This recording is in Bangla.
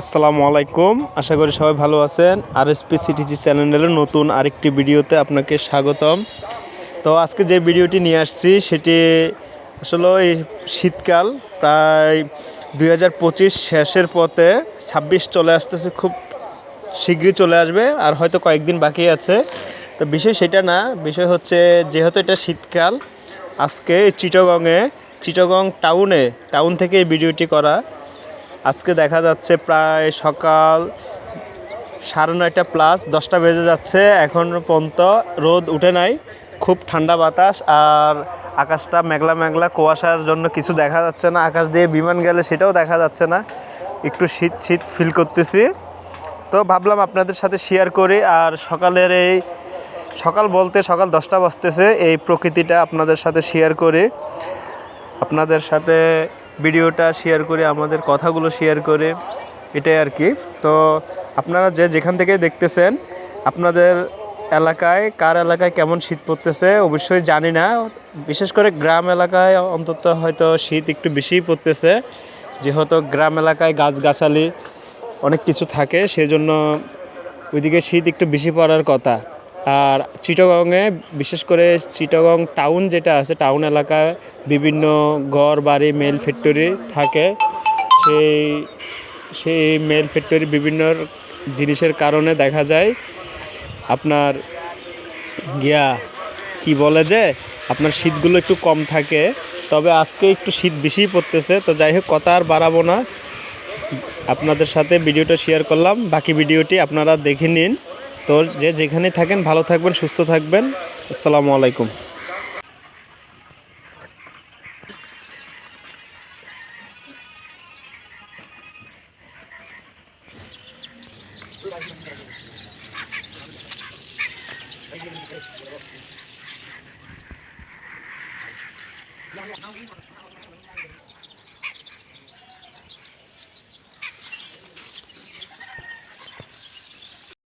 আসসালামু আলাইকুম। আশা করি সবাই ভালো আছেন। আর এসপি সিটিজি চ্যানেলের নতুন আরেকটি ভিডিওতে আপনাকে স্বাগতম। তো আজকে যে ভিডিওটি নিয়ে আসছি, সেটি আসলে এই শীতকাল প্রায় দুই হাজার পঁচিশ শেষের পথে ছাব্বিশ চলে আসতেছে, খুব শীঘ্রই চলে আসবে আর হয়তো কয়েকদিন বাকি আছে। তো বিষয় সেটা না, বিষয় হচ্ছে যেহেতু এটা শীতকাল, আজকে চিটগংয়ে, চিটগং টাউনে, টাউন থেকে এই ভিডিওটি করা আজকে দেখা যাচ্ছে প্রায় সকাল সাড়ে নয়টা প্লাস দশটা বেজে যাচ্ছে এখন পর্যন্ত, রোদ উঠে নাই, খুব ঠান্ডা বাতাস আর আকাশটা মেঘলা মেঘলা, কুয়াশার জন্য কিছু দেখা যাচ্ছে না, আকাশ দিয়ে বিমান গেলে সেটাও দেখা যাচ্ছে না, একটু শীত শীত ফিল করতেছি। তো ভাবলাম আপনাদের সাথে শেয়ার করি আর সকালের এই, সকাল বলতে সকাল দশটা বাজতেছে, এই প্রকৃতিটা আপনাদের সাথে শেয়ার করি। আপনাদের সাথে ভিডিওটা শেয়ার করে, আমাদের কথাগুলো শেয়ার করে, এটাই আর কি। তো আপনারা যে যেখান থেকে দেখতেছেন, আপনাদের এলাকায়, কার এলাকায় কেমন শীত পড়তেছে, অবশ্যই জানি না। বিশেষ করে গ্রাম এলাকায় অন্তত হয়তো শীত একটু বেশিই পড়তেছে। যেহেতু গ্রাম এলাকায় গাছগাছালি অনেক কিছু থাকে, সেজন্য ওইদিকে শীত একটু বেশি পড়ার কথা। আর চিটাগংয়ে, বিশেষ করে চিটাগং টাউন যেটা আছে, টাউন এলাকায় বিভিন্ন ঘর, বাড়ি মেল ফ্যাক্টরি থাকে। সেই সেই মেল ফ্যাক্টরি বিভিন্ন জিনিসের কারণে দেখা যায়, আপনার গিয়া কি বলে যে, আপনার শীতগুলো একটু কম থাকে। তবে আজকে একটু শীত বেশিই পড়তেছে, তো যাই হোক, কথা আর বাড়াবো না। আপনাদের সাথে ভিডিওটা শেয়ার করলাম, বাকি ভিডিওটি আপনারা দেখে নিন। তো যে যেখানে থাকেন ভালো থাকবেন সুস্থ থাকবেন। আসসালামু আলাইকুম।